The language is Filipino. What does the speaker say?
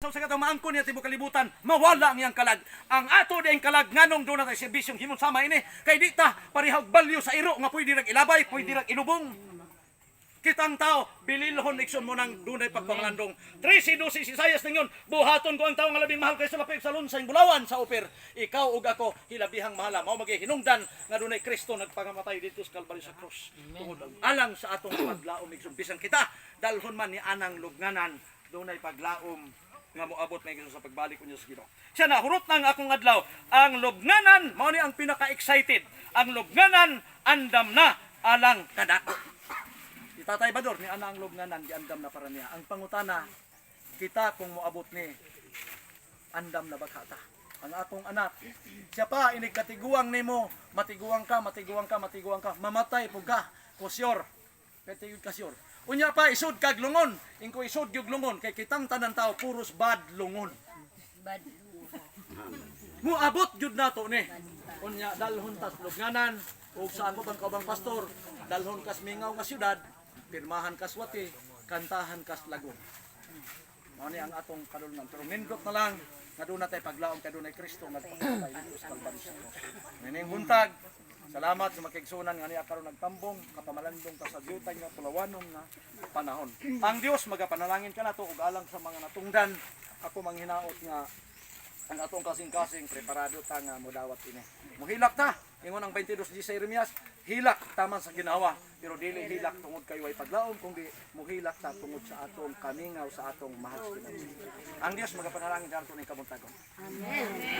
Sa katong maangkon niya tibo kalibutan, mawala ang iyang kalag. Ang ato din kalag nganong doon natin serbisyong himon sama ini. Kay di ta parihag balyo sa iro nga pwede rag ilabay, pwede rag ilubong. Kitang tao, bililhon ikson mo ng dunay pagpanglandong. 13 dosis isayas ninyon, buhaton ko ang tao nga labing mahal kay sa lapik sa lunsay bulawan sa oper. Ikaw ug ako hilabihang mahala mao magihinungdan nga dunay Kristo nagpangamatay dito sa Kalbaryo sa krus. Tungod ang alang sa atong paglaom ikson bisan kita dalhon man ni anang lugnanan dunay paglaom nga moabot na sa pagbalik ko sa Ginoo. Siya na hurot nang akong adlaw. Ang lubnganan mao ni ang pinaka-excited. Ang lubnganan andam na alang kadako. Si Tatay Bador ni ana ang lubnganan di andam na para niya. Ang pangutana kita kung moabot ni andam na bagata. Ang atong anak, siya pa inig katiguang nimo, matiguang ka, matiguang ka, matiguang ka, mamatay pug ka, kusyur. Katigod ka sure. Unya pa isud kag lungon, ingko isud gyud lungon kay kitang tanan tao puros bad lungon. Bad. Muabot jud nato ni. Unya dalhon tas lugnanan ug sa ako bang kaubang pastor, dalhon kas mingaw nga syudad, pirmahan kas wati, kantahan kas lagon. Mao ni ang atong kalulunan. Pero nindot na lang nga doon natay paglaom kay dunay Kristo nga pagpatay dito sa Kalbaryo. Nining buntag, salamat sa makigsunan nga niya karon nagtambong kapamalandong ta sa diutay nga tulawanon nga panahon. Ang Dios magapanalangin ka nato ug alang sa mga natungdan ako manghinaot nga ang atong kasing-kasing preparado ta nga modawat ini. Muhilak ta. Ingon ang 22 di sa Jeremias, hilak taman sa ginawa, pero dili hilak tungod kay way paglaom kundi muhilak ta tungod sa atong kamingaw sa atong mahal sa. Ang Dios magapanalangin sa aton ni kamuntagon.